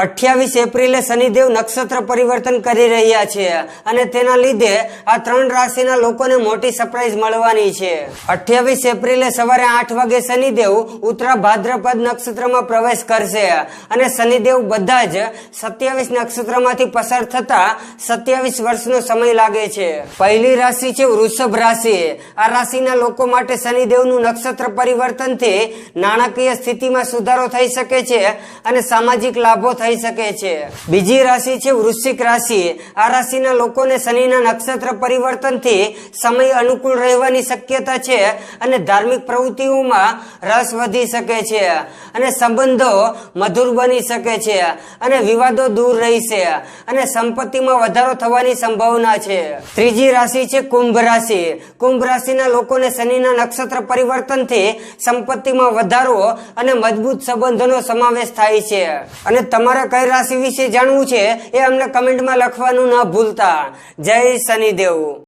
અઠ્યાવીસ એપ્રિલે શનિદેવ નક્ષત્ર પરિવર્તન કરી રહ્યા છે અને તેના લીધે આ ત્રણ રાશિના લોકોને મોટી સરપ્રાઈઝ મળવાની છે. અઠ્યાવીસ એપ્રિલે સવારે આઠ વાગે શનિદેવ ઉત્તરા ભાદ્રપદ નક્ષત્રમાં પ્રવેશ કરશે અને શનિદેવ બધા જ સત્યાવીસ નક્ષત્રમાંથી પસાર થતા સત્યાવીસ વર્ષનો સમય લાગે છે. પહેલી રાશિ છે વૃષભ રાશિ. આ રાશિના લોકો માટે શનિદેવનું નક્ષત્ર પરિવર્તનથી નાણાકીય સ્થિતિમાં સુધારો થઈ શકે છે અને સામાજિક લાભો થઈ શકે છે. બીજી રાશિ છે વૃશ્ચિક રાશિ. આ રાશિના લોકોને શનિના નક્ષત્ર પરિવર્તનથી સમય અનુકૂળ રહેવાની શક્યતા છે અને ધાર્મિક પ્રવૃત્તિઓમાં રસ વધી શકે છે અને સંબંધો મધુર બની શકે છે અને વિવાદો દૂર રહેશે અને સંપત્તિમાં વધારો થવાની સંભાવના છે. ત્રીજી રાશિ છે કુંભ રાશિ. કુંભ રાશિના લોકોને શનિના નક્ષત્ર પરિવર્તનથી સંપત્તિમાં વધારો અને મજબૂત સંબંધોનો સમાવેશ થાય છે. અને તમારે કઈ રાશિ વિશે જાણવું છે એ અમને કમેન્ટમાં લખવાનું ન ભૂલતા. જય શનિદેવ.